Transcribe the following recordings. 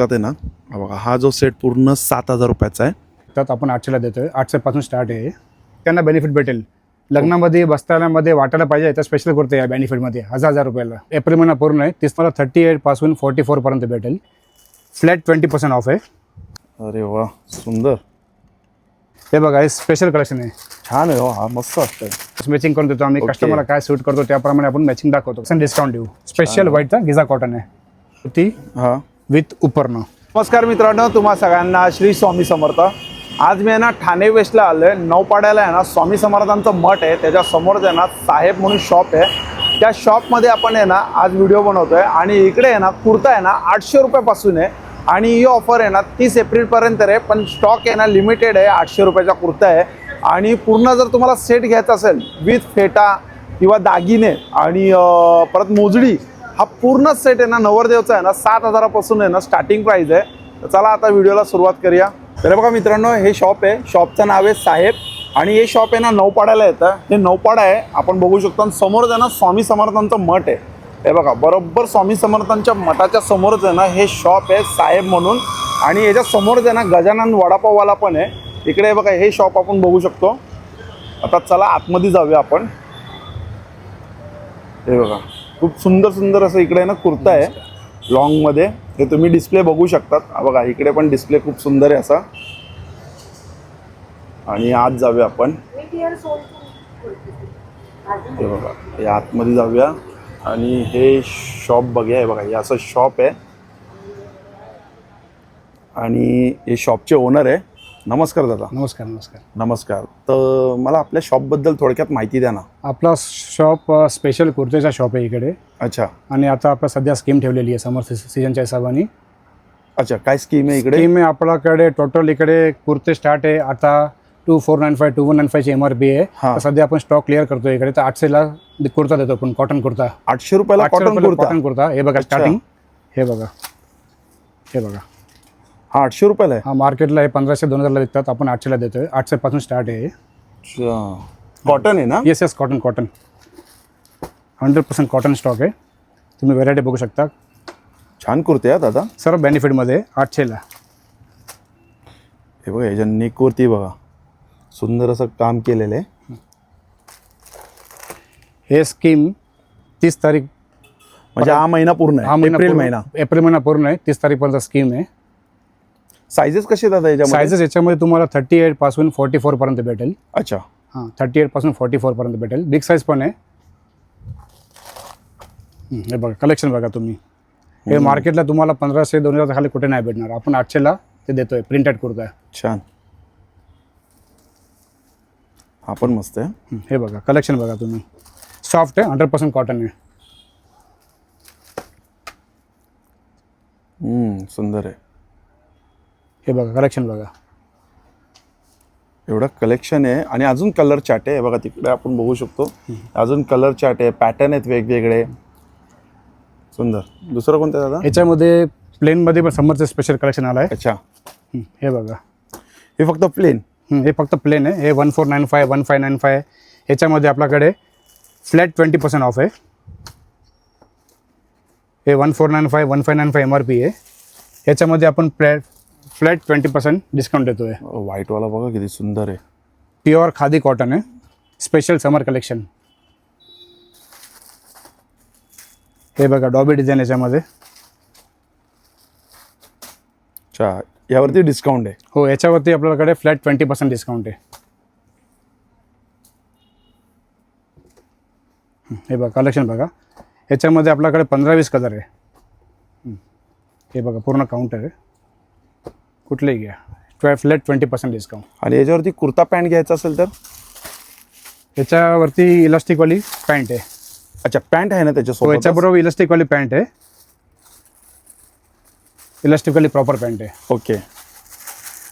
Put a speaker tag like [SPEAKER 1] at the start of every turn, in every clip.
[SPEAKER 1] आहे ना. हा बघा हा जो सेट पूर्ण सात हजार रुपयाचा आहे.
[SPEAKER 2] त्यात आपण आठशेला देतोय. आठशेपासून स्टार्ट आहे. त्यांना बेनिफिट भेटेल. लग्नामध्ये बसतानामध्ये वाटायला पाहिजे तर स्पेशल करतो या बेनिफिटमध्ये हजार हजार रुपयाला. एप्रिल महिना पूर्ण आहे. तीस मला थर्टी एटपासून फोर्टी फोरपर्यंत भेटेल. फ्लॅट ट्वेंटी पर्सेंट ऑफ आहे.
[SPEAKER 1] अरे वा सुंदर.
[SPEAKER 2] हे बघा हे स्पेशल कलेक्शन आहे.
[SPEAKER 1] छान आहे हो हा मस्त वाटतंय
[SPEAKER 2] मॅचिंग करून देतो आम्ही.
[SPEAKER 1] Okay.
[SPEAKER 2] कस्टमरला काय सूट करतो त्याप्रमाणे आपण मॅचिंग दाखवतो. डिस्काउंट देऊ. स्पेशल व्हाईटचा गिझा कॉटन आहे. ती?
[SPEAKER 1] हा.
[SPEAKER 2] विथ उपर्ण.
[SPEAKER 3] नमस्कार मित्रांनो तुम्हा सगळ्यांना श्री स्वामी समर्थ. आज मी आहे ना ठाणे वेस्टला आलो आहे नौपाड्याला आहे ना स्वामी समर्थांचं मठ आहे. त्याच्या समोरच आहे ना साहेब म्हणून शॉप आहे. त्या शॉपमध्ये आपण आहे ना आज व्हिडिओ बनवतो आहे आणि इकडे आहे ना कुर्ता आहे ना आठशे रुपयापासून आहे. आणि ही ऑफर आहे ना तीस एप्रिलपर्यंत आहे. पण स्टॉक आहे ना लिमिटेड आहे आठशे रुपयाचा कुर्ता आहे. आणि पूर्ण जर तुम्हाला सेट घ्यायचा असेल विथ फेटा किंवा दागिने आणि परत मोजडी हा पूर्ण सेट आहे ना नवरदेवचा आहे ना सात हजारापासून आहे ना स्टार्टिंग प्राईज आहे. तर चला आता व्हिडिओला सुरुवात करूया. तर बघा मित्रांनो हे शॉप आहे. शॉपचं नाव आहे साहेब. आणि हे शॉप आहे ना नौपाड्याला येतं. हे नौपाडा आहे. आपण बघू शकतो आणि समोरच आहे ना स्वामी समर्थांचं मठ आहे. हे बघा बरोबर स्वामी समर्थांच्या मठाच्या समोरच आहे ना हे शॉप आहे साहेब म्हणून. आणि याच्या समोरच आहे ना गजानन वडापाववाला पण आहे. इकडे बघा हे शॉप आपण बघू शकतो. आता चला आतमध्ये जाऊया आपण. हे बघा. खूप सुंदर सुंदर असं इकडे ना कुर्ता आहे. लॉंगमध्ये हे तुम्ही डिस्प्ले बघू शकतात. बघा इकडे पण डिस्प्ले खूप सुंदर आहे असा. आणि आत जाऊया आपण. हे बघा हे आतमध्ये जाऊया. आणि हे शॉप बघूया. हे बघा हे असं शॉप आहे. आणि हे शॉपचे ओनर आहे. नमस्कार दादा.
[SPEAKER 2] नमस्कार नमस्कार.
[SPEAKER 1] नमस्कार. तर मला आपल्या शॉपबद्दल थोडक्यात माहिती द्या ना.
[SPEAKER 2] आपला शॉप स्पेशल कुर्तेचा शॉप आहे इकडे.
[SPEAKER 1] अच्छा.
[SPEAKER 2] आणि आता आपण सध्या स्कीम ठेवलेली आहे समर सीझनच्या हिशोबाने.
[SPEAKER 1] अच्छा काय स्कीम आहे इकडे?
[SPEAKER 2] स्कीम आहे आपल्याकडे टोटल इकडे कुर्ते स्टार्ट आहे. आता two four nine five two one nine फायची M R P आहे. तर सध्या आपण स्टॉक क्लिअर करतो इकडे. तर आठशेला कुर्ता देतो आपण कॉटन कुर्ता.
[SPEAKER 1] आठशे रुपयाला कॉटन कुर्ता?
[SPEAKER 2] कॉटन कुर्ता. हे बघा. स्टार्टिंग हे बघा. हे बघा.
[SPEAKER 1] आठशे रुपयाला आहे.
[SPEAKER 2] हा मार्केटला हे पंधराशे दोन हजारला विकतात. आपण आठशेला देतोय. आठशे पासून स्टार्ट आहे
[SPEAKER 1] कॉटन आहे ना?
[SPEAKER 2] Yes yes cotton cotton hundred percent cotton stock आहे. तुम्ही व्हेरायटी बघू शकता.
[SPEAKER 1] छान कुर्ते आहे दादा.
[SPEAKER 2] सर्व बेनिफिटमध्ये आठशेला.
[SPEAKER 1] हे बघा याच्या नेकवरती बघा. सुंदर असं काम केलेलं आहे.
[SPEAKER 2] हे स्कीम तीस तारीख
[SPEAKER 1] म्हणजे हा महिना पूर्ण
[SPEAKER 2] हा
[SPEAKER 1] आहे
[SPEAKER 2] महिना
[SPEAKER 1] एप्रिल
[SPEAKER 2] पूर्ण-
[SPEAKER 1] महिना.
[SPEAKER 2] एप्रिल महिना पूर्ण आहे. तीस तारीखपर्यंत स्कीम आहे.
[SPEAKER 1] सायझेस कसे दादा याच्यामध्ये?
[SPEAKER 2] सायझेस याच्यामध्ये तुम्हाला थर्टी एटपासून फोर्टी फोर पर्यंत भेटेल.
[SPEAKER 1] अच्छा.
[SPEAKER 2] हां थर्टी एटपासून फोर्टी फोर पर्यंत भेटेल. बिग साईज पण आहे. हं, हे बघा कलेक्शन बघा तुम्ही. हे मार्केटला तुम्हाला पंधराशे दोन हजार खाली कुठे नाही भेटणार. आपण आठशेला ते देतोय प्रिंटेड कुर्ता. आहे
[SPEAKER 1] छान. हा पण मस्त आहे.
[SPEAKER 2] हं, हे बघा कलेक्शन बघा तुम्ही. सॉफ्ट आहे हंड्रेड पर्सेंट कॉटन आहे.
[SPEAKER 1] हम्म, सुंदर आहे.
[SPEAKER 2] हे बघा कलेक्शन बघा.
[SPEAKER 1] एवढं कलेक्शन आहे. आणि अजून कलर चार्ट आहे. बघा तिकडे आपण बघू शकतो. अजून कलर चार्ट आहे. पॅटर्न आहेत वेगवेगळे. सुंदर. दुसरं कोणतं दादा?
[SPEAKER 2] याच्यामध्ये प्लेनमध्ये पण समरचं स्पेशल कलेक्शन आलं आहे
[SPEAKER 1] अच्छा
[SPEAKER 2] हं, बघा.
[SPEAKER 1] हे फक्त प्लेन
[SPEAKER 2] हं, फक्त प्लेन आहे. हे one four nine five one five nine five ह्याच्यामध्ये आपल्याकडे फ्लॅट ट्वेंटी पर्सेंट ऑफ आहे. हे one four nine five one five nine five M R P आहे. ह्याच्यामध्ये आपण flat flat twenty percent discount देतो आहे
[SPEAKER 1] व्हाईटवाला बघा किती सुंदर आहे.
[SPEAKER 2] प्युअर खादी कॉटन आहे. स्पेशल समर कलेक्शन हे बघा डॉबी डिझाईन याच्यामध्ये.
[SPEAKER 1] अच्छा यावरती डिस्काउंट आहे.
[SPEAKER 2] हो याच्यावरती आपल्याकडे फ्लॅट ट्वेंटी पर्सेंट डिस्काउंट आहे. हं, हे बघा कलेक्शन बघा. ह्याच्यामध्ये आपल्याकडे पंधरा वीस कलर आहे. हं, हे बघा पूर्ण काउंटर आहे. कुठलेही घ्या. ट्वे फ्लॅट ट्वेंटी पर्सेंट डिस्काउंट
[SPEAKER 1] आणि याच्यावरती कुर्ता पॅन्ट घ्यायचा असेल तर?
[SPEAKER 2] याच्यावरती इलास्टिकवाली पॅन्ट आहे.
[SPEAKER 1] अच्छा पॅन्ट आहे ना
[SPEAKER 2] हो
[SPEAKER 1] त्याच्यासोबत
[SPEAKER 2] याच्याबरोबर इलास्टिकवाली पॅन्ट आहे. इलास्टिकवाली प्रॉपर पॅन्ट आहे.
[SPEAKER 1] ओके.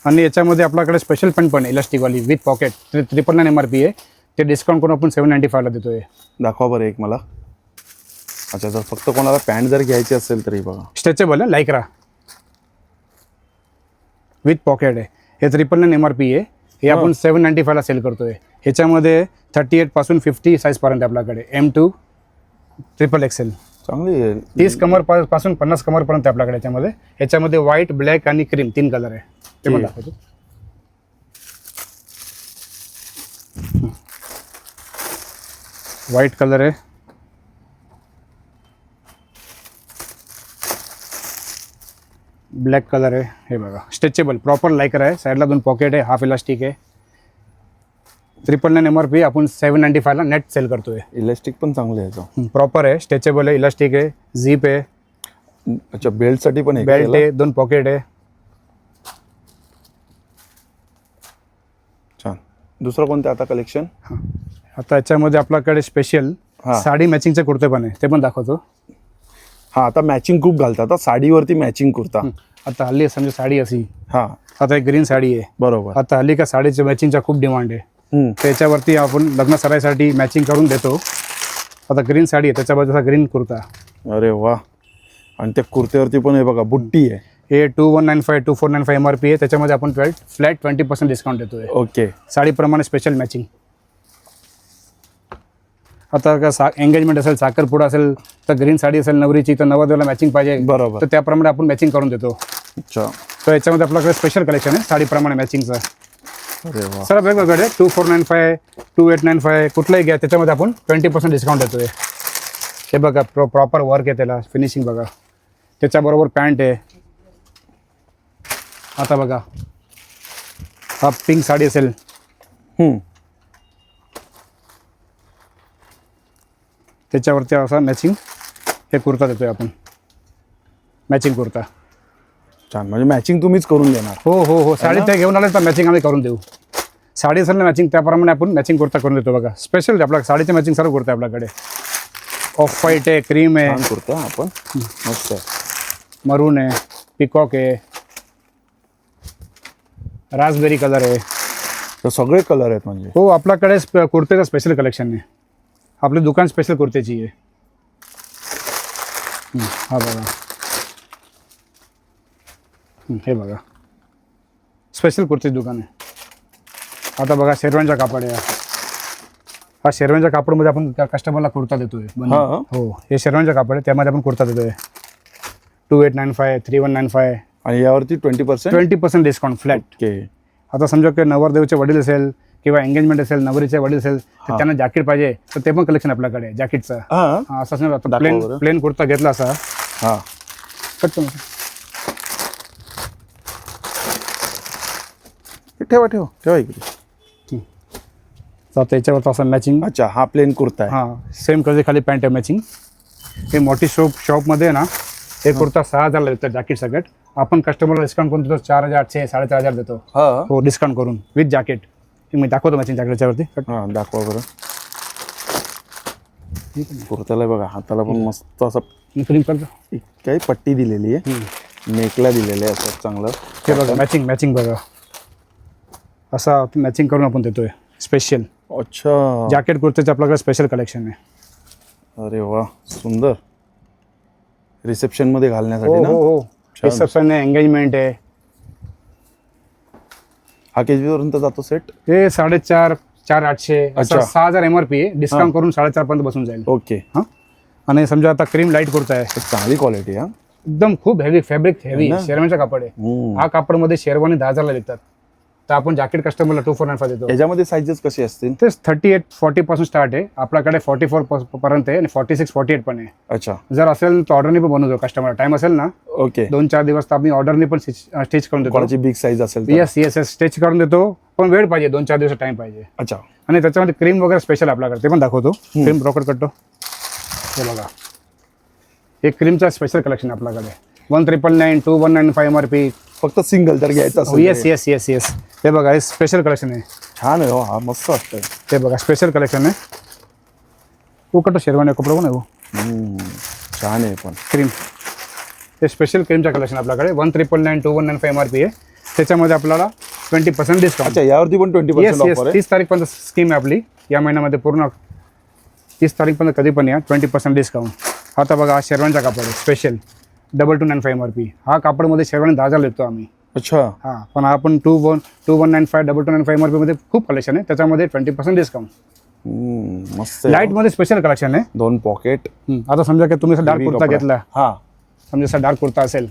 [SPEAKER 2] आणि याच्यामध्ये आपल्याकडे स्पेशल पॅन्ट पण आहे इलास्टिकवाली विथ पॉकेट त्रि triple nine M R P आहे. ते डिस्काउंट करून आपण सेवन नाईन्टी फायला देतोय.
[SPEAKER 1] दाखवा बरं एक मला. अच्छा जर फक्त कोणाला पॅन्ट जर घ्यायची असेल तरी बघा.
[SPEAKER 2] स्ट्रेचेबल आहे लायक्रा विथ पॉकेट आहे. हे triple nine M R P आहे. हे आपण सेवन नाईन्टी फायला सेल करतोय. ह्याच्यामध्ये थर्टी एटपासून फिफ्टी साईजपर्यंत आपल्याकडे. एम टू ट्रिपल एक्सेल
[SPEAKER 1] चांगली आहे.
[SPEAKER 2] तीस कमर पा- पासून पन्नास कमरपर्यंत आहे आपल्याकडे याच्यामध्ये याच्यामध्ये व्हाईट ब्लॅक आणि क्रीम तीन कलर आहे. ते
[SPEAKER 1] ठीक.
[SPEAKER 2] दाखवतो. व्हाईट कलर आहे. ब्लॅक कलर आहे. हे बघा. स्ट्रेचेबल प्रॉपर लायकर आहे. साईडला दोन पॉकेट आहे. हाफ इलास्टिक आहे. Triple nine M R P आपण सेवन नाईन्टी फायला नेट सेल करतोय.
[SPEAKER 1] इलास्टिक पण चांगले आहे याचं.
[SPEAKER 2] प्रॉपर आहे. स्ट्रेचेबल आहे इलास्टिक आहे. झीप आहे.
[SPEAKER 1] अच्छा बेल्टसाठी पण आहे का
[SPEAKER 2] बेल्ट? आहे दोन पॉकेट आहे.
[SPEAKER 1] छान. दुसरं कोणतं आता कलेक्शन
[SPEAKER 2] आता याच्यामध्ये आपल्याकडे स्पेशल
[SPEAKER 1] हा.
[SPEAKER 2] साडी मॅचिंगचे कुर्ते पण आहे. ते पण दाखवतो.
[SPEAKER 1] हा आता मॅचिंग खूप घालतात. आता साडीवरती मॅचिंग कुर्ता.
[SPEAKER 2] आता हल्ली समजा साडी अशी.
[SPEAKER 1] हा.
[SPEAKER 2] आता एक ग्रीन साडी आहे.
[SPEAKER 1] बरोबर.
[SPEAKER 2] आता हल्ली का साडीच्या मॅचिंगचा खूप डिमांड आहे. त्याच्यावरती आपण लग्न सराईसाठी मॅचिंग करून देतो. आता ग्रीन साडी आहे त्याच्याबद्दल ग्रीन कुर्ता.
[SPEAKER 1] अरे वा. आणि त्या कुर्त्यावरती पण हे बघा बुट्टी आहे.
[SPEAKER 2] हे two one nine five two four nine five M R P आहे. त्याच्यामध्ये आपण फ्लॅट ट्वेंटी पर्सेंट डिस्काउंट देतोय.
[SPEAKER 1] ओके
[SPEAKER 2] साडीप्रमाणे स्पेशल मॅचिंग आता का सा एंगेजमेंट असेल साखरपुडा असेल तर ग्रीन साडी असेल नवरीची तर नवरदेवाला मॅचिंग पाहिजे.
[SPEAKER 1] बरोबर.
[SPEAKER 2] तर त्याप्रमाणे आपण मॅचिंग करून देतो.
[SPEAKER 1] अच्छा.
[SPEAKER 2] तर याच्यामध्ये आपल्याकडे स्पेशल कलेक्शन आहे साडीप्रमाणे मॅचिंगचं सर वेगवेगळे two four nine five two eight nine five कुठलाही घ्या त्याच्यामध्ये आपण ट्वेंटी पर्सेंट डिस्काउंट देतोय. हे बघा प्रो प्रॉपर वर्क आहे त्याला फिनिशिंग बघा. त्याच्याबरोबर पॅन्ट आहे. आता बघा. हा पिंक साडी असेल. त्याच्यावरती असा मॅचिंग हे कुर्ता देतोय आपण. मॅचिंग कुर्ता.
[SPEAKER 1] छान. म्हणजे मॅचिंग तुम्हीच करून देणार.
[SPEAKER 2] हो हो हो. साडी त्या घेऊन आले तर मॅचिंग आम्ही करून देऊ. साडी असेल ना मॅचिंग त्याप्रमाणे आपण मॅचिंग कुर्ता करून देतो बघा. स्पेशल आपल्या साडीचे मॅचिंग सर्व कुर्ता आहे आपल्याकडे. ऑफ व्हाईट आहे क्रीम आहे.
[SPEAKER 1] कुर्ता आपण. मस्त आहे.
[SPEAKER 2] मरून आहे पिकॉक आहे. रासबेरी कलर आहे.
[SPEAKER 1] तर सगळे कलर आहेत म्हणजे.
[SPEAKER 2] हो आपल्याकडे कुर्तेचं स्पेशल कलेक्शन आहे. आपलं दुकान स्पेशल कुर्त्याची आहे हं, बघा. हं, बघा. स्पेशल कुर्तीचं दुकान आहे. आता बघा शेरवांचा कापड आहे हा. शेरवांच्या कापडमध्ये आपण त्या कस्टमरला कुर्ता देतोय.
[SPEAKER 1] हा.
[SPEAKER 2] हो. शेरवांचा कापड आहे. त्यामध्ये आपण कुर्ता देतोय. Two eight nine five three one nine five
[SPEAKER 1] आणि यावरती twenty percent
[SPEAKER 2] twenty percent discount flat आता समजा की नवरदेवचे वडील असेल किंवा एंगेजमेंट असेल नवरीचे वडील असेल तर. त्यांना जॅकेट पाहिजे. तर ते पण कलेक्शन आपल्याकडे जॅकेटचं असं प्लेन. प्लेन कुर्ता घेतला असा.
[SPEAKER 1] हा.
[SPEAKER 2] कट
[SPEAKER 1] ठेवा ठेवा. ठेवा इकडे.
[SPEAKER 2] त्याच्यावर असं मॅचिंग
[SPEAKER 1] अच्छा हा प्लेन कुर्ता आहे.
[SPEAKER 2] हां सेम कलरची खाली पॅन्ट आहे मॅचिंग हे मोठी शॉप शॉपमध्ये ना हे कुर्ता सहा हजारला देतो जॅकेट सगळ्यात. आपण कस्टमरला डिस्काउंट करून देतो चार हजार आठशे साडेचार हजार देतो.
[SPEAKER 1] हा.
[SPEAKER 2] डिस्काउंट करून विथ जॅकेट मी दाखवतो मॅचिंग जॅकेटच्यावरती
[SPEAKER 1] हा दाखवा बरं. कुर्त्याला बघा हाताला पण मस्त असं
[SPEAKER 2] क्लीन करतो.
[SPEAKER 1] काही पट्टी दिलेली आहे. नेकला दिलेलं आहे असं चांगलं.
[SPEAKER 2] हे बघा मॅचिंग मॅचिंग बघा. असा मॅचिंग करून आपण देतोय. स्पेशल
[SPEAKER 1] अच्छा.
[SPEAKER 2] जॅकेट कुर्त्याचं आपल्याकडे स्पेशल कलेक्शन आहे.
[SPEAKER 1] अरे वा सुंदर. रिसेप्शनमध्ये घालण्यासाठी ना?
[SPEAKER 2] हो
[SPEAKER 1] छान.
[SPEAKER 2] रिसेप्शन आहे एंगेजमेंट आहे.
[SPEAKER 1] हा केजी पर्यंत जातो सेट
[SPEAKER 2] हे साडेचार चार आठशे
[SPEAKER 1] अच्छा.
[SPEAKER 2] सहा हजार एम आर पी आहे. डिस्काउंट करून साडेचार पर्यंत बसून जाईल.
[SPEAKER 1] ओके
[SPEAKER 2] हां? आणि समजा आता क्रीम लाइट कुर्ता आहे.
[SPEAKER 1] तर चांगली क्वालिटी हा.
[SPEAKER 2] एकदम खूप हेवी फॅब्रिक हेवी? शेरवानीचा कापड आहे.
[SPEAKER 1] हम्म.
[SPEAKER 2] हा कापडमध्ये शेरवानी दहा हजारला विकतात. तर आपण जॅकेट कस्टमरला टू फोर नाईन फाय देतो.
[SPEAKER 1] याच्यामध्ये साईजेस कसे असतील?
[SPEAKER 2] तेच थर्टी एट फॉर्टी पासून स्टार्ट आहे. आपल्याकडे फॉर्टी फोर पर्यंत आहे आणि फॉर्टी सिक्स फॉर्टी एट पण आहे.
[SPEAKER 1] अच्छा.
[SPEAKER 2] जर असेल तर ऑर्डरनी पण बनवतो कस्टमर टाइम असेल ना?
[SPEAKER 1] ओके
[SPEAKER 2] दोन चार दिवस तर आम्ही ऑर्डरनी पण स्टिच करून देतो.
[SPEAKER 1] बिग साईज असेल.
[SPEAKER 2] येस येस येस स्टिच करून देतो. पण वेळ पाहिजे दोन चार दिवस टाइम पाहिजे.
[SPEAKER 1] अच्छा.
[SPEAKER 2] आणि त्याच्यामध्ये क्रीम वगैरे स्पेशल आपल्याकडे. ते पण दाखवतो. क्रीम ब्रोकर कटतो हे बघा. हे क्रीमचा स्पेशल कलेक्शन आपल्याकडे. One triple nine two one nine five M R P
[SPEAKER 1] फक्त सिंगल जर घ्यायचं असेल
[SPEAKER 2] येस
[SPEAKER 1] तर.
[SPEAKER 2] येस येस येस हे बघा हे स्पेशल कलेक्शन आहे.
[SPEAKER 1] छान आहे हो हा मस्त वाटतंय.
[SPEAKER 2] हे बघा स्पेशल कलेक्शन आहे. तू कटो शेरवानी कपडा पण आहे हो
[SPEAKER 1] हम्म. छान आहे पण.
[SPEAKER 2] क्रीम हे स्पेशल क्रीमचा कलेक्शन आपल्याकडे. One triple nine two one nine five M R P आहे. त्याच्यामध्ये आपल्याला ट्वेंटी पर्सेंट डिस्काउंट
[SPEAKER 1] अच्छा यावरती पण twenty
[SPEAKER 2] yes
[SPEAKER 1] percent
[SPEAKER 2] yes
[SPEAKER 1] offer आहे?
[SPEAKER 2] तीस तारीखपर्यंत स्कीम आहे आपली. या महिन्यामध्ये पूर्ण तीस तारीखपर्यंत कधी पण या ट्वेंटी पर्सेंट डिस्काउंट आता बघा हा शेरवानीचा कापड आहे special double two nine five M R P हा कापडमध्ये शेरवानी दहा हजार देतो आम्ही.
[SPEAKER 1] अच्छा.
[SPEAKER 2] हां पण आपण two one two one nine five double two nine five M R पीमध्ये खूप कलेक्शन आहे. त्याच्यामध्ये ट्वेंटी पर्सेंट डिस्काउंट
[SPEAKER 1] हम्म, मस्त आहे.
[SPEAKER 2] लाइटमध्ये स्पेशल कलेक्शन आहे.
[SPEAKER 1] दोन पॉकेट
[SPEAKER 2] हम्म. आता समजा की तुम्ही डार्क कुर्ता घेतला.
[SPEAKER 1] हा.
[SPEAKER 2] समजा असा डार्क कुर्ता असेल.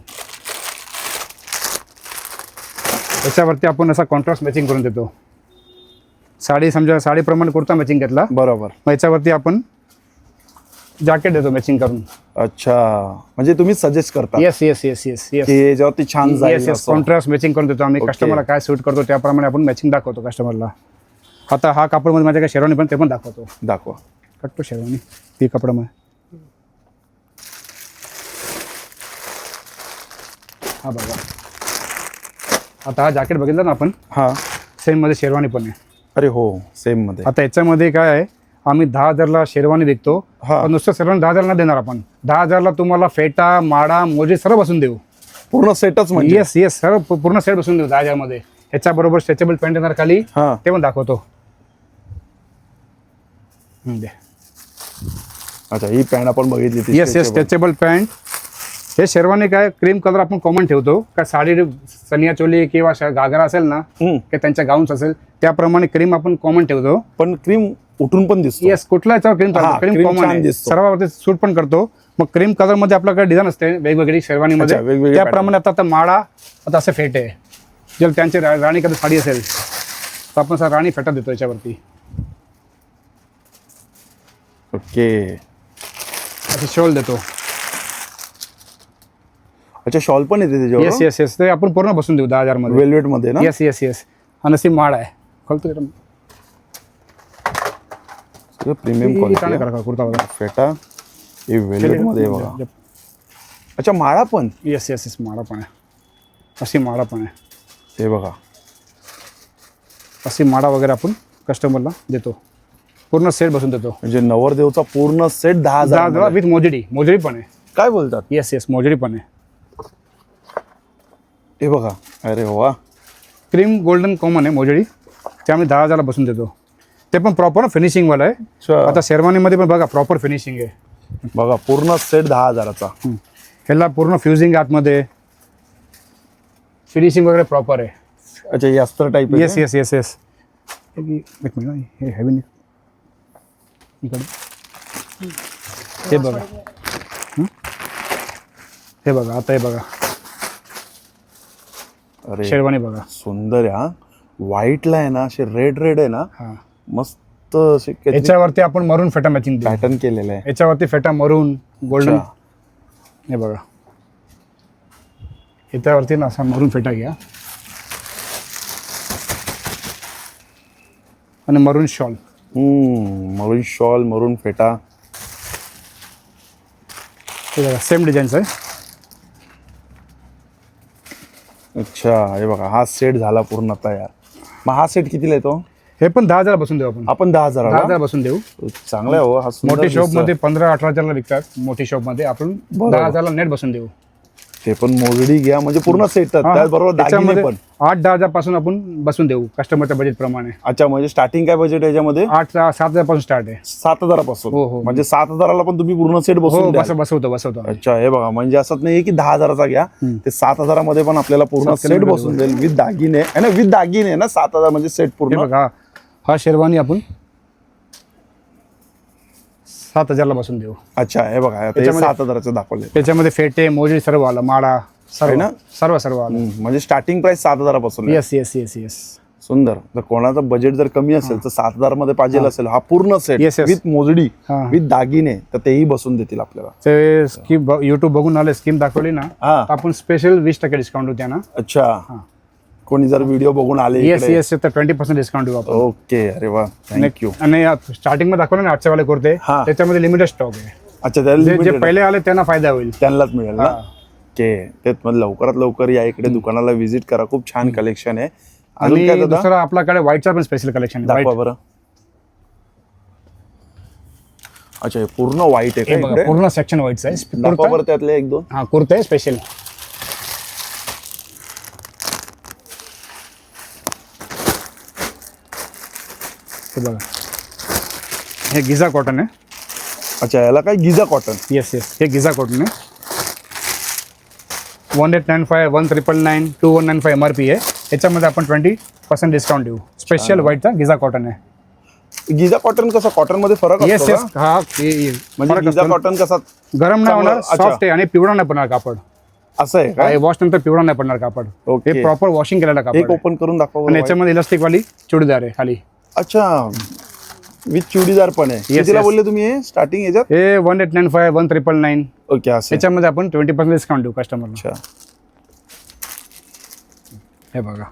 [SPEAKER 2] त्याच्यावरती आपण असा कॉन्ट्रास्ट मॅचिंग करून देतो. साडी समजा साडीप्रमाणे कुर्ता मॅचिंग घेतला.
[SPEAKER 1] बरोबर.
[SPEAKER 2] मग याच्यावरती आपण जॅकेट देतो मॅचिंग करून.
[SPEAKER 1] अच्छा. म्हणजे तुम्ही सजेस्ट करता.
[SPEAKER 2] Yes yes yes yes yes
[SPEAKER 1] की याच्यावरती छान
[SPEAKER 2] येस येस. कॉन्ट्रास्ट मॅचिंग करून देतो आम्ही. कस्टमरला काय सूट करतो त्याप्रमाणे आपण मॅचिंग दाखवतो कस्टमरला आता हा कापडमध्ये माझ्या काय शेरवानी पण ते पण दाखवतो.
[SPEAKER 1] दाखवा.
[SPEAKER 2] कटतो शेरवानी. ती कपड्यामध्ये हा बघा. आता हा जॅकेट बघितला ना आपण?
[SPEAKER 1] हा.
[SPEAKER 2] सेममध्ये शेरवानी पण आहे.
[SPEAKER 1] अरे हो सेममध्ये.
[SPEAKER 2] आता याच्यामध्ये काय आहे? आम्ही दहा हजारला शेरवानी विकतो.
[SPEAKER 1] हा.
[SPEAKER 2] पण नुसतं शेरवानी दहा हजारला देणार आपण. दहा हजारला तुम्हाला फेटा माडा मोजे सर्व बसून देऊ.
[SPEAKER 1] पूर्ण सेटच म्हणजे?
[SPEAKER 2] येस येस सर्व पूर्ण सेट बसून देऊ दहा हजारमध्ये. ह्याच्याबरोबर स्ट्रेचेबल पॅन्ट येणार खाली.
[SPEAKER 1] हा.
[SPEAKER 2] ते पण दाखवतो. हम्म, दे.
[SPEAKER 1] अच्छा ही पॅन्ट आपण बघितली
[SPEAKER 2] येस येस. स्ट्रेचेबल पॅन्ट हे शेरवानी काय क्रीम कलर आपण कॉमन ठेवतो. का साडी सनिया चोली किंवा घागरा असेल ना
[SPEAKER 1] हम्म.
[SPEAKER 2] की त्यांच्या गाऊन्स असेल त्याप्रमाणे क्रीम आपण कॉमन ठेवतो.
[SPEAKER 1] पण क्रीम उठून पण दिसतो.
[SPEAKER 2] येस कुठला याच्यावर क्रीम चालतो? Cream common. सर्वावरती सूट पण करतो. मग क्रीम कलरमध्ये आपल्याकडे डिझाईन असते वेगवेगळी शेरवानीमध्ये.
[SPEAKER 1] अच्छा, वेगवेगळे
[SPEAKER 2] त्याप्रमाणे आता आता माळा आता असं फेट. आहे जर त्यांची राणी कधी साडी असेल तर आपण राणी फेटा देतो याच्यावरती.
[SPEAKER 1] ओके.
[SPEAKER 2] असे शॉल देतो.
[SPEAKER 1] अच्छा शॉल पण येते
[SPEAKER 2] येस
[SPEAKER 1] त्याच्यावर
[SPEAKER 2] येस येस ते आपण पूर्ण बसून देऊ दहा
[SPEAKER 1] हजारमध्ये वेल्वेटमध्ये ना?
[SPEAKER 2] येस येस येस आणि अशी माळ आहे. खोलतो.
[SPEAKER 1] प्रीमियम क्वालिटी
[SPEAKER 2] करा कुर्ता बघा.
[SPEAKER 1] फेटा. हे वेल्वेटमध्ये बघा. अच्छा माळा पण?
[SPEAKER 2] येस येस येस माळा पण आहे. अशी माळा पण आहे.
[SPEAKER 1] हे बघा.
[SPEAKER 2] अशी माळा वगैरे आपण कस्टमरला देतो. पूर्ण सेट बसून देतो.
[SPEAKER 1] म्हणजे नवरदेवचा पूर्ण सेट दहा
[SPEAKER 2] दहा
[SPEAKER 1] हजार
[SPEAKER 2] विथ मोजडी. मोजडी पण आहे.
[SPEAKER 1] काय बोलतात?
[SPEAKER 2] येस येस मोजडी पण आहे.
[SPEAKER 1] हे बघा. अरे वा.
[SPEAKER 2] क्रीम गोल्डन कॉमन आहे मोजडी. ते आम्ही दहा हजारला बसून देतो. ते पण प्रॉपर फिनिशिंगवाला आहे. आता शेरवानीमध्ये पण बघा प्रॉपर फिनिशिंग आहे.
[SPEAKER 1] बघा पूर्ण सेट दहा हजाराचा.
[SPEAKER 2] ह्याला पूर्ण फ्युजिंग आतमध्ये. फिनिशिंग वगैरे प्रॉपर आहे.
[SPEAKER 1] अच्छा अस्तर type
[SPEAKER 2] yes yes yes yes एक मिनिट हे. हेवी इकडे. हे बघा. हं? बघा आता हे बघा. शेरवानी बघा.
[SPEAKER 1] सुंदर आहे हा. व्हाईटला आहे ना असे रेड रेड आहे ना मस्त असे
[SPEAKER 2] याच्यावरती आपण मरून फेटा मॅचिंग
[SPEAKER 1] पॅटर्न केलेलं आहे.
[SPEAKER 2] याच्यावरती फेटा मरून गोल्डन. हे बघा. याच्यावरती ना असा मरून फेटा घ्या. आणि मरून शॉल
[SPEAKER 1] हम्म, मरून शॉल मरून फेटा.
[SPEAKER 2] हे बघा सेम डिझाईनचं आहे.
[SPEAKER 1] अच्छा हे बघा हा सेट झाला पूर्ण तयार. मग हा सेट कितीला येतो?
[SPEAKER 2] हे पण दहा हजार बसून देऊ आपण.
[SPEAKER 1] आपण दहा
[SPEAKER 2] दहा
[SPEAKER 1] हजार
[SPEAKER 2] हजार बसून देऊ.
[SPEAKER 1] चांगला आहे हो हा सुंदर
[SPEAKER 2] मोठी शॉप
[SPEAKER 1] दिसतोय.
[SPEAKER 2] मध्ये पंधरा अठरा हजारला विकतात. मोठी शॉपमध्ये आपण
[SPEAKER 1] बरोबर.
[SPEAKER 2] दहा हजारला नेट बसून देऊ.
[SPEAKER 1] ते पण मोजडी घ्या म्हणजे पूर्ण सेट
[SPEAKER 2] हा,
[SPEAKER 1] त्याचबरोबर दागिने पण.
[SPEAKER 2] आठ दहा हजारपासून आपण बसून देऊ कस्टमरच्या बजेट प्रमाणे.
[SPEAKER 1] अच्छा म्हणजे स्टार्टिंग काय बजेट याच्यामध्ये?
[SPEAKER 2] आठ सात हजारपासून स्टार्ट आहे.
[SPEAKER 1] सात हजारापासून.
[SPEAKER 2] हो, हो.
[SPEAKER 1] म्हणजे सात हजाराला पण तुम्ही पूर्ण सेट
[SPEAKER 2] हो
[SPEAKER 1] बसून
[SPEAKER 2] बस
[SPEAKER 1] द्याल.
[SPEAKER 2] बसवतो बसवतो.
[SPEAKER 1] अच्छा हे बघा म्हणजे असंच नाही की दहा हजाराचा घ्या. ते सात हजारामध्ये पण आपल्याला पूर्ण सेट बसून जाईल विथ दागिने. विथ दागिने ना सात हजार म्हणजे सेट
[SPEAKER 2] हे
[SPEAKER 1] पूर्ण
[SPEAKER 2] बघा हा शेरवानी आपण सात हजारला बसून देऊ.
[SPEAKER 1] अच्छा हे बघा आता हे
[SPEAKER 2] त्याच्यामध्ये-
[SPEAKER 1] सात हजाराचं दाखवले
[SPEAKER 2] त्याच्यामध्ये फेटे मोजडी सर्व आलं माळा सर्व
[SPEAKER 1] ना?
[SPEAKER 2] सर्व सर्व आलं.
[SPEAKER 1] म्हणजे स्टार्टिंग प्राइस सात हजारापासून आहे.
[SPEAKER 2] येस येस येस येस
[SPEAKER 1] सुंदर. जर कोणाचं बजेट जर कमी असेल तर सात हजारमध्ये पाहिजे असेल हा पूर्ण सेट
[SPEAKER 2] Yes, yes.
[SPEAKER 1] विथ मोजडी
[SPEAKER 2] हा.
[SPEAKER 1] विथ दागिने तर तेही बसून देतील आपल्याला.
[SPEAKER 2] ते स्कीम युट्यूब बघून आले स्कीम दाखवली ना
[SPEAKER 1] हा.
[SPEAKER 2] तर आपण स्पेशल वीस टक्के डिस्काउंट देऊ त्यांना.
[SPEAKER 1] अच्छा. कोणी जर व्हिडिओ बघून आले
[SPEAKER 2] येस येस तर ट्वेंटी पर्सेंट डिस्काउंट देऊ आपण.
[SPEAKER 1] ओके अरे वा थँक्यू
[SPEAKER 2] आणि स्टार्टिंगमध्ये दाखवलं ना आठशे वाले कुर्ते
[SPEAKER 1] हा.
[SPEAKER 2] त्याच्यामध्ये लिमिटेड स्टॉक आहे.
[SPEAKER 1] अच्छा त्याला
[SPEAKER 2] जे जे
[SPEAKER 1] limited आहे.
[SPEAKER 2] पहिले आले त्यांना फायदा होईल.
[SPEAKER 1] त्यांनाच मिळेल ना?
[SPEAKER 2] हा.
[SPEAKER 1] ओके तेच मग लवकरात लवकर या इकडे दुकानाला व्हिजिट करा. खूप छान कलेक्शन आहे. अजून
[SPEAKER 2] आणि
[SPEAKER 1] दादा?
[SPEAKER 2] दुसरं आपल्याकडे व्हाईटचा पण स्पेशल कलेक्शन आहे.
[SPEAKER 1] दाखवा. बरं. अच्छा हे पूर्ण व्हाईट आहे का
[SPEAKER 2] बघा
[SPEAKER 1] इकडे?
[SPEAKER 2] पूर्ण सेक्शन व्हाईटचं आहे.
[SPEAKER 1] दाखवा
[SPEAKER 2] कुर्ता?
[SPEAKER 1] बरं त्यातले एक दोन.
[SPEAKER 2] हा कुर्ता आहे स्पेशल हे बघा. हे गिझा कॉटन आहे.
[SPEAKER 1] अच्छा याला काय गिजा कॉटन?
[SPEAKER 2] येस येस हे गिझा कॉटन आहे. One eight nine five one triple nine two one nine five M R P आहे. याच्यामध्ये आपण ट्वेंटी पर्सेंट डिस्काउंट देऊ. स्पेशल व्हाईटचा गिझा कॉटन आहे.
[SPEAKER 1] गिजा कॉटन कसं? कॉटनमध्ये फरक
[SPEAKER 2] येस
[SPEAKER 1] असतो
[SPEAKER 2] येस
[SPEAKER 1] का?
[SPEAKER 2] हा हे- हे
[SPEAKER 1] म्हणजे
[SPEAKER 2] फरक असतो.
[SPEAKER 1] कॉटन कसा?
[SPEAKER 2] गरम नाही
[SPEAKER 1] चांगलं-
[SPEAKER 2] होणार
[SPEAKER 1] अच्छा.
[SPEAKER 2] सॉफ्ट आहे आणि पिवळा नाही पडणार कापड.
[SPEAKER 1] असं आहे काय
[SPEAKER 2] वॉश नंतर पिवळा नाही पडणार कापड.
[SPEAKER 1] ओके.
[SPEAKER 2] हे प्रॉपर वॉशिंग केलेलं
[SPEAKER 1] एक
[SPEAKER 2] कापड.
[SPEAKER 1] ओपन करून दाखवा
[SPEAKER 2] आणि. याच्यामध्ये इलास्टिक वाली चुडीदार आहे खाली.
[SPEAKER 1] अच्छा विथ चुडीदार पण आहे.
[SPEAKER 2] Yes.
[SPEAKER 1] बोलले तुम्ही हे? स्टार्टिंग याच्यात?
[SPEAKER 2] हे one eight nine five one triple nine
[SPEAKER 1] okay असं.
[SPEAKER 2] याच्यामध्ये आपण ट्वेंटी पर्सेंट डिस्काउंट देऊ कस्टमरला
[SPEAKER 1] अच्छा.
[SPEAKER 2] हे बघा.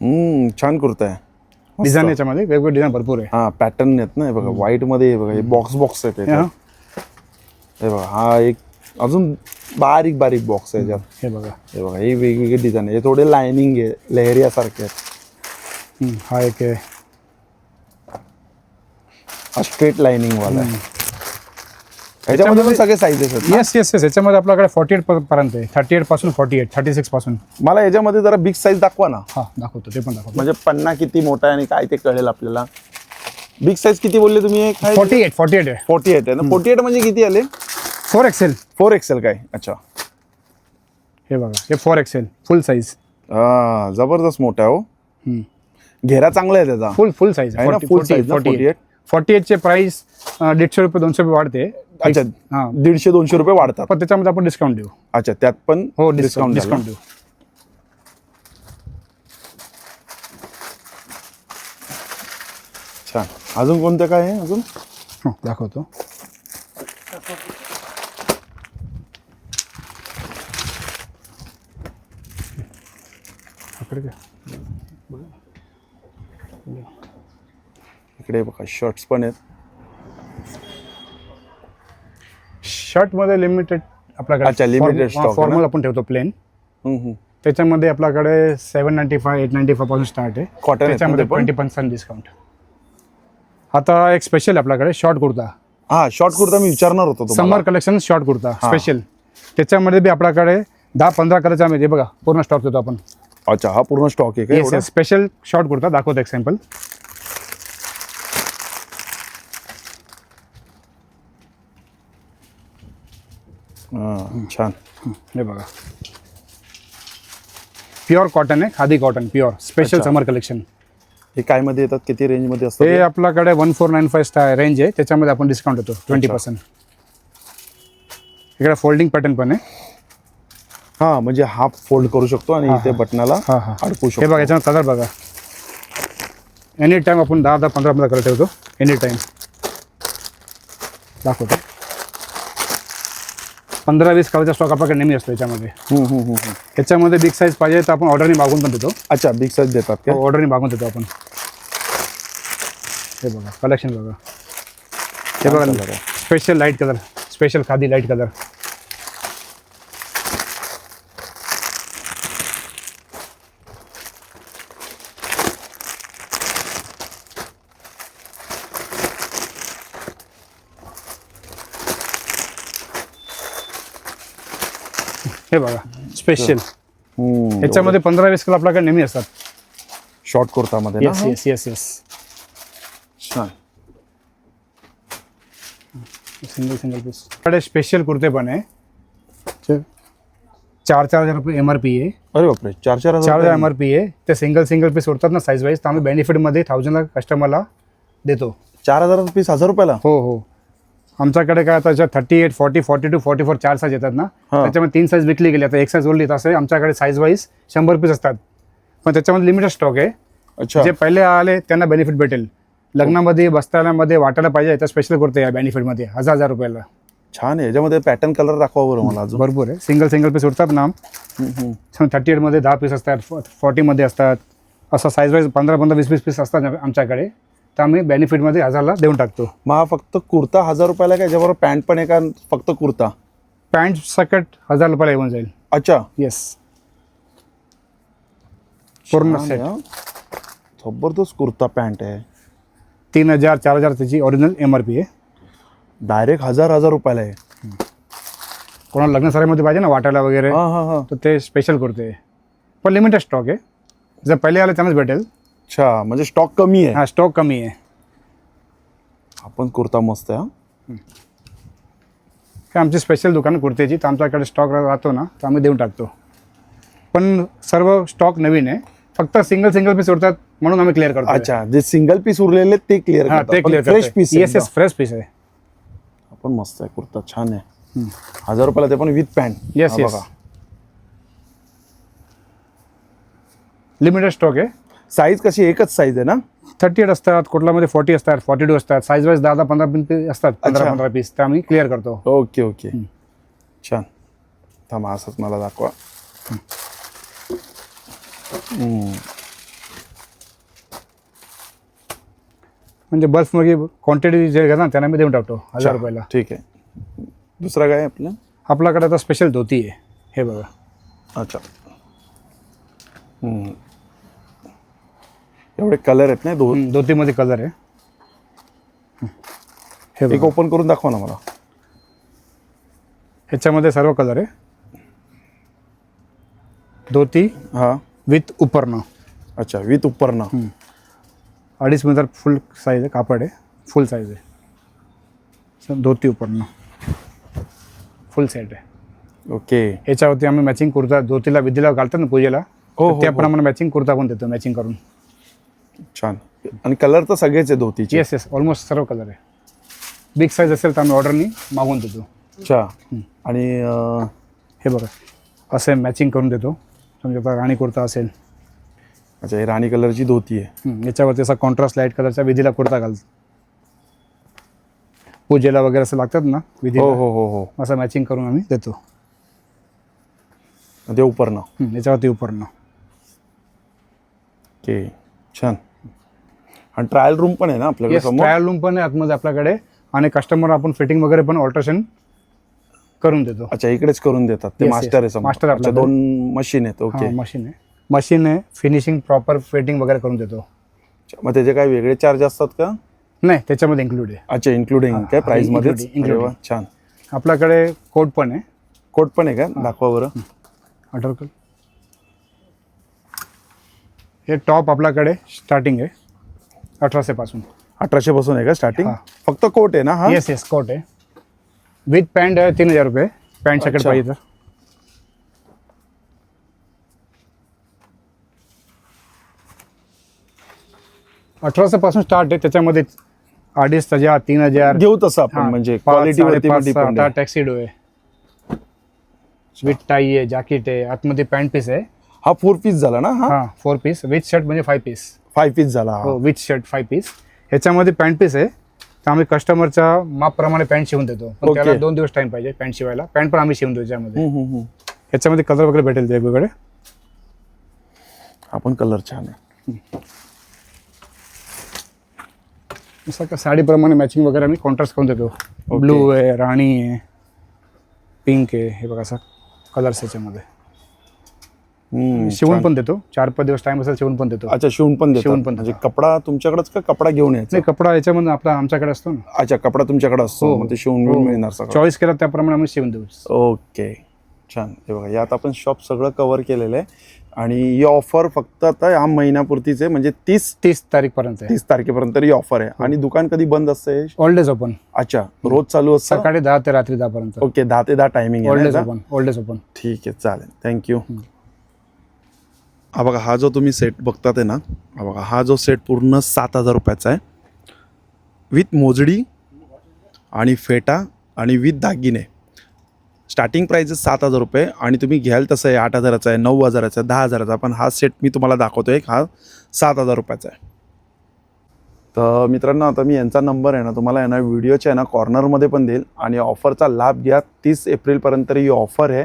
[SPEAKER 1] हम्म छान कुर्ता आहे. मस्त.
[SPEAKER 2] डिझाईन याच्यामध्ये वेगवेगळे डिझाईन भरपूर आहे.
[SPEAKER 1] हा पॅटर्न आहेत ना हे बघा व्हाईटमध्ये हे बघा हे बॉक्स बॉक्स आहेत
[SPEAKER 2] हे. हा,
[SPEAKER 1] हे बघा हा एक अजून बारीक बारीक बॉक्स आहे याच्यात.
[SPEAKER 2] हे बघा.
[SPEAKER 1] हे बघा हे वेगवेगळे डिझाईन आहे. हे थोडे लायनिंग आहे लेहरियासारखे आहेत.
[SPEAKER 2] हम्म, हा एक आहे.
[SPEAKER 1] हा स्ट्रेट लाइनिंग वाला आहे. ह्याच्यामध्ये पण सगळे साईजेस आहेत?
[SPEAKER 2] येस येस येस याच्यामध्ये आपल्याकडे फॉर्टी एट पर्यंत आहे. थर्टी एटपासून फॉर्टी एट थर्टी सिक्सपासून.
[SPEAKER 1] मला याच्यामध्ये जरा बिग साईज दाखवा ना.
[SPEAKER 2] हा दाखवतो. ते पण दाखवतो.
[SPEAKER 1] म्हणजे पन्ना किती मोठा आहे आणि काय ते कळेल आपल्याला. बिग साईज किती बोलले तुम्ही?
[SPEAKER 2] फोर्टी एट फोर्टी एट आहे.
[SPEAKER 1] फोर्टी एट आहे ना? फोर्टी एट म्हणजे किती आले?
[SPEAKER 2] फोर एक्सेल
[SPEAKER 1] फोर एक्सेल काय? अच्छा.
[SPEAKER 2] हे बघा हे फोर एक्सेल फुल साईज
[SPEAKER 1] हा जबरदस्त मोठा आहे हो. घेरा चांगला आहे त्याचा.
[SPEAKER 2] फुल फुल साईज
[SPEAKER 1] आहे ना, ना, 48?
[SPEAKER 2] फोर्टी एटचे प्राइस दीडशे रुपये दोनशे रुपये वाढते.
[SPEAKER 1] अच्छा
[SPEAKER 2] हा.
[SPEAKER 1] दीडशे दोनशे रुपये वाढतात.
[SPEAKER 2] पण त्याच्यामध्ये आपण डिस्काउंट देऊ.
[SPEAKER 1] अच्छा त्यात पण
[SPEAKER 2] हो
[SPEAKER 1] डिस्काउंट
[SPEAKER 2] डिस्काउंट डिस्काउंट देऊ.
[SPEAKER 1] छान. अजून कोणतं काय आहे अजून?
[SPEAKER 2] हो दाखवतो. इकडे काय?
[SPEAKER 1] इकडे बघा शर्ट्स पण आहेत.
[SPEAKER 2] शर्टमध्ये लिमिटेड
[SPEAKER 1] अच्छा, limited stock आहे ना?
[SPEAKER 2] फॉर्मल आपण ठेवतो प्लेन. त्याच्यामध्ये आपल्याकडे seven ninety five eight ninety फायपासून start आहे.
[SPEAKER 1] Cotton आहेत ना
[SPEAKER 2] त्याच्यामध्ये? ट्वेंटी पर्सेंट डिस्काउंट आता एक स्पेशल आपल्याकडे शॉर्ट कुर्ता.
[SPEAKER 1] हा शॉर्ट कुर्ता मी विचारणार होतो
[SPEAKER 2] summer collection short kurta special त्याच्यामध्ये बी आपल्याकडे दहा पंधरा कलरचा आम्ही बघा पूर्ण स्टॉक देतो आपण.
[SPEAKER 1] अच्छा हा पूर्ण स्टॉक आहे का?
[SPEAKER 2] स्पेशल शॉर्ट कुर्ता दाखवतो एक्झाम्पल
[SPEAKER 1] हा, छान.
[SPEAKER 2] हे बघा. प्युअर कॉटन आहे khadi cotton pure special. Summer collection
[SPEAKER 1] हे काय मध्ये येतात? किती रेंजमध्ये असतात?
[SPEAKER 2] हे? आपल्याकडे one four nine five star range आहे त्याच्यामध्ये आपण डिस्काउंट देतो ट्वेंटी. पर्सेंट इकडे फोल्डिंग पॅटर्न पण आहे.
[SPEAKER 1] हा म्हणजे हाफ फोल्ड करू शकतो आणि
[SPEAKER 2] हा,
[SPEAKER 1] इथे
[SPEAKER 2] हा.
[SPEAKER 1] बटनाला
[SPEAKER 2] हा हा.
[SPEAKER 1] अडकू
[SPEAKER 2] हे
[SPEAKER 1] शकतो.
[SPEAKER 2] बघा याच्यामध्ये कलर बघा. एनी टाइम आपण दहा दहा पंधरा पंधरा कलर ठेवतो. एनी टाइम दाखवतो. पंधरा वीस कलरचा स्टॉक आपल्याकडे नेहमी असतो याच्यामध्ये.
[SPEAKER 1] हम्म, हम्म, हम्म, हम्म.
[SPEAKER 2] याच्यामध्ये बिग साईज पाहिजे तर आपण ऑर्डरने मागून पण देतो.
[SPEAKER 1] अच्छा बिग साईज देतात का?
[SPEAKER 2] ऑर्डरने मागून देतो आपण. हे बघा कलेक्शन बघा. हे
[SPEAKER 1] छान
[SPEAKER 2] बघा
[SPEAKER 1] color आहे.
[SPEAKER 2] Special light colour special khadi light colour हे बघा स्पेशल
[SPEAKER 1] हम्म,
[SPEAKER 2] याच्यामध्ये पंधरा वीस कलर आपल्याकडे नेहमी असतात.
[SPEAKER 1] शॉर्ट कुर्तामध्ये ना?
[SPEAKER 2] येस येस येस येस
[SPEAKER 1] छान.
[SPEAKER 2] सिंगल सिंगल पीसकडे स्पेशल कुर्ते पण आहे. चार चार हजार रुपये एम आर पी आहे.
[SPEAKER 1] अरे बापरे चार चार हजार
[SPEAKER 2] चार हजार
[SPEAKER 1] रुपये?
[SPEAKER 2] एम आर पी आहे. ते सिंगल सिंगल पीस उरतात ना साईज वाईज तर आम्ही बेनिफिटमध्ये थाउजंडला कस्टमरला देतो.
[SPEAKER 1] चार हजार पीस हजार रुपयाला?
[SPEAKER 2] हो हो. आमच्याकडे काय आता thirty eight forty forty two forty four चार साईज येतात ना. त्याच्यामध्ये तीन साईज विकली गेली. आता एक साईज ओरली तसं आमच्याकडे साईज वाईज शंभर पीस असतात. पण त्याच्यामध्ये लिमिटेड स्टॉक आहे.
[SPEAKER 1] अच्छा.
[SPEAKER 2] जे पहिले आले त्यांना बेनिफिट भेटेल. लग्नामध्ये बसतानामध्ये वाटायला पाहिजे तर स्पेशल कुर्ते या बेनिफिटमध्ये हजार हजार रुपयाला.
[SPEAKER 1] छान आहे. याच्यामध्ये पॅटर्न कलर दाखवा बरं मला अजून.
[SPEAKER 2] भरपूर आहे. सिंगल सिंगल पीस उरतात ना. थर्टी एटमध्ये दहा पीस असतात. फॉर्टीमध्ये असतात. असं साईज वाईज पंधरा पंधरा वीस वीस पीस असतात आमच्याकडे. तर आम्ही बेनिफिटमध्ये हजारला देऊन टाकतो.
[SPEAKER 1] मग हा फक्त कुर्ता हजार रुपयाला का याच्याबरोबर पॅन्ट पण आहे का फक्त कुर्ता?
[SPEAKER 2] पॅन्ट सकट हजार रुपयाला येऊन जाईल.
[SPEAKER 1] अच्छा.
[SPEAKER 2] येस पूर्ण
[SPEAKER 1] छान
[SPEAKER 2] सेट
[SPEAKER 1] आहे, हा. जबरदस्त कुर्ता पॅन्ट आहे.
[SPEAKER 2] तीन हजार चार हजार त्याची ओरिजिनल एम आर पी आहे.
[SPEAKER 1] डायरेक्ट हजार हजार रुपयाला आहे.
[SPEAKER 2] कोणाला लग्न सराईमध्ये पाहिजे ना वाटायला वगैरे
[SPEAKER 1] हा हा हा.
[SPEAKER 2] तर ते स्पेशल कुर्ते. पण लिमिटेड स्टॉक आहे. जर पहिले आले त्यांनाच भेटेल.
[SPEAKER 1] अच्छा म्हणजे स्टॉक कमी आहे.
[SPEAKER 2] हा स्टॉक कमी आहे.
[SPEAKER 1] आपण कुर्ता मस्त आहे हा.
[SPEAKER 2] काय आमची स्पेशल दुकान कुर्त्याची तर आमच्याकडे स्टॉक राहतो ना तर आम्ही देऊन टाकतो. पण सर्व स्टॉक नवीन आहे. फक्त सिंगल सिंगल पीस उरतात म्हणून आम्ही क्लिअर करतो
[SPEAKER 1] अच्छा जे सिंगल पीस उरलेले ते क्लिअर
[SPEAKER 2] हा ते clear
[SPEAKER 1] fresh piece
[SPEAKER 2] yes yes fresh piece आहे.
[SPEAKER 1] पण मस्त आहे कुर्ता छान आहे. हजार रुपयाला ते पण with pant
[SPEAKER 2] yes yes limited stock आहे.
[SPEAKER 1] साईज कशी एकच साईज आहे ना?
[SPEAKER 2] थर्टी एट असतात कुठल्यामध्ये फोर्टी असतात फॉर्टी टू असतात साईज वाईज दहा दहा पंधरा पीस असतात पंधरा. पंधरा पीस ते आम्ही क्लिअर करतो.
[SPEAKER 1] ओके ओके छान. थांबा असंच मला दाखवा.
[SPEAKER 2] म्हणजे बल्कमध्ये क्वांटिटी जे आहे ना त्यांना मी देऊन टाकतो हजार रुपयाला.
[SPEAKER 1] ठीक आहे. दुसरा काय आपलं?
[SPEAKER 2] आपल्याकडे आता स्पेशल धोती आहे. हे बघा.
[SPEAKER 1] अच्छा. एवढे कलर आहेत ना दोन.
[SPEAKER 2] धोतीमध्ये कलर आहे. हे
[SPEAKER 1] एक
[SPEAKER 2] बघा.
[SPEAKER 1] ओपन करून दाखवा ना मला.
[SPEAKER 2] ह्याच्यामध्ये सर्व कलर आहे. धोती
[SPEAKER 1] हा.
[SPEAKER 2] विथ उपरणं.
[SPEAKER 1] अच्छा विथ उपरणं.
[SPEAKER 2] अडीच मीटर फुल साईज आहे कापड आहे. फुल साईज आहे. धोती उपरणं. फुल सेट आहे.
[SPEAKER 1] ओके.
[SPEAKER 2] याच्यावरती आम्ही मॅचिंग कुर्ता धोतीला विधीला घालतात ना पूजेला
[SPEAKER 1] हो,
[SPEAKER 2] तर
[SPEAKER 1] हो,
[SPEAKER 2] त्याप्रमाणे मॅचिंग कुर्ता पण देतो मॅचिंग करून.
[SPEAKER 1] छान. आणि कलर तर सगळेच आहे धोतीचे.
[SPEAKER 2] येस येस ऑलमोस्ट सर्व कलर आहे. बिग साईज असेल तर आम्ही ऑर्डरनी मागवून देतो.
[SPEAKER 1] अच्छा. आणि अं,
[SPEAKER 2] हे बघा असं मॅचिंग करून देतो. समजा आता राणी कुर्ता असेल.
[SPEAKER 1] अच्छा ही राणी कलरची धोती आहे.
[SPEAKER 2] याच्यावरती असा कॉन्ट्रास्ट लाइट कलरचा विधीला कुर्ता घालतो पूजेला वगैरे असं लागतात ना
[SPEAKER 1] हो
[SPEAKER 2] विधीला.
[SPEAKER 1] हो हो हो
[SPEAKER 2] असं मॅचिंग करून आम्ही देतो.
[SPEAKER 1] ते उपरणं.
[SPEAKER 2] याच्यावरती उपरणं.
[SPEAKER 1] ओके छान. आणि ट्रायल रूम पण आहे ना आपल्याकडे समोर?
[SPEAKER 2] ट्रायल रूम पण आहे आतमध्ये आपल्याकडे. आणि कस्टमर आपण फिटिंग वगैरे पण ऑल्ट्रेशन करून देतो.
[SPEAKER 1] अच्छा इकडेच करून देतात. ते
[SPEAKER 2] Yes,
[SPEAKER 1] मास्टर आहे अच्छा
[SPEAKER 2] आपल्याकडे.
[SPEAKER 1] दोन मशीन आहेत. ओके
[SPEAKER 2] हा मशीन आहे. मशीन आहे फिनिशिंग प्रॉपर फिटिंग वगैरे करून देतो.
[SPEAKER 1] मग त्याचे काय वेगळे चार्ज असतात का?
[SPEAKER 2] नाही त्याच्यामध्ये इन्क्लूड आहे.
[SPEAKER 1] अच्छा इन्क्लुडिंग
[SPEAKER 2] हा,
[SPEAKER 1] काय
[SPEAKER 2] हा,
[SPEAKER 1] प्राइसमध्ये
[SPEAKER 2] including, including.
[SPEAKER 1] छान.
[SPEAKER 2] आपल्याकडे कोट पण आहे.
[SPEAKER 1] कोट पण आहे का? दाखवा बरं.
[SPEAKER 2] अठरा कल हे टॉप आपल्याकडे स्टार्टिंग आहे. अठराशे पासून.
[SPEAKER 1] अठराशे पासून आहे का स्टार्टिंग. फक्त कोट आहे ना हा?
[SPEAKER 2] येस येस कोट आहे. विथ पॅन्ट आहे तीन हजार रुपये. पॅन्ट
[SPEAKER 1] अच्छा.
[SPEAKER 2] पाहिजे तर. अठराशे पासून स्टार्ट आहे. त्याच्यामध्ये अडीच हजार तीन हजार.
[SPEAKER 1] घेऊ तसं आपण म्हणजे क्वालिटी
[SPEAKER 2] टॅक्सिडो आहे. विथ टाई आहे जॅकेट आहे. आतमध्ये पॅन्ट पीस आहे.
[SPEAKER 1] हा फोर पीस झाला ना हा?
[SPEAKER 2] फोर पीस विथ शर्ट म्हणजे फाय पीस
[SPEAKER 1] फाय पीस झाला हा.
[SPEAKER 2] विथ शर्ट फाय पीस ह्याच्यामध्ये पॅन्ट पीस आहे. तर आम्ही कस्टमरच्या मापप्रमाणे पॅन्ट शिवून देतो. पण
[SPEAKER 1] Okay.
[SPEAKER 2] त्याला दोन दिवस टाइम पाहिजे पॅन्ट शिवायला. पॅन्ट पण आम्ही शिवून देतो त्याच्यामध्ये
[SPEAKER 1] हम्म, हम्म, हम्म.
[SPEAKER 2] ह्याच्यामध्ये कलर वगैरे भेटेल वेगवेगळे.
[SPEAKER 1] हा पण कलर छान आहे.
[SPEAKER 2] जसं का साडीप्रमाणे मॅचिंग वगैरे आम्ही कॉन्ट्रास्ट करून देतो. ब्लू आहे राणी आहे पिंक आहे. हे बघा असं कलर्स ह्याच्यामध्ये. शिवून. पण देतो. चार पाच दिवस टाइम असेल शिवून पण देतो.
[SPEAKER 1] अच्छा शिवून पण
[SPEAKER 2] शिवून पण
[SPEAKER 1] म्हणजे. कपडा तुमच्याकडेच का कपडा घेऊन यायचा?
[SPEAKER 2] नाही कपडा याच्यामध्ये आपला आमच्याकडे असतो ना.
[SPEAKER 1] अच्छा कपडा तुमच्याकडे असतो.
[SPEAKER 2] हो.
[SPEAKER 1] मग ते शिवून
[SPEAKER 2] हो.
[SPEAKER 1] बिवून मिळणार
[SPEAKER 2] चॉईस केला त्याप्रमाणे आम्ही शिवून देऊ.
[SPEAKER 1] ओके. छान. हे बघा यात आपण शॉप सगळं कव्हर केलेलं आहे. आणि ही ऑफर फक्त आता या महिन्यापुरतीच आहे. म्हणजे तीस
[SPEAKER 2] तीस तारीख पर्यंत आहे.
[SPEAKER 1] तीस तारखेपर्यंत ही ऑफर आहे. आणि दुकान कधी बंद असते
[SPEAKER 2] ऑल डेज ओपन
[SPEAKER 1] अच्छा रोज चालू असतं?
[SPEAKER 2] सकाळी दहा ते रात्री दहा पर्यंत
[SPEAKER 1] ओके दहा ते दहा timing
[SPEAKER 2] days open all days open
[SPEAKER 1] ठीक आहे चालेल. थँक्यू हा बघा हा जो तुम्ही सेट बघतात आहे ना हा बघा हा जो सेट पूर्ण सात हजार रुपयाचा आहे. विथ मोजडी आणि फेटा आणि विथ दागिने. स्टार्टिंग प्राईज सात हजार रुपये आणि तुम्ही घ्याल तसं आहे आठ हजाराचा आहे नऊ हजाराचा आहे दहा हजाराचा पण हा सेट मी तुम्हाला दाखवतो आहे हा सात हजार रुपयाचा आहे. तर मित्रांनो आता मी यांचा नंबर आहे ना तुम्हाला आहे ना व्हिडिओच्या आहे ना कॉर्नरमध्ये पण देईल. आणि ऑफरचा लाभ घ्या तीस एप्रिलपर्यंत ही ऑफर आहे.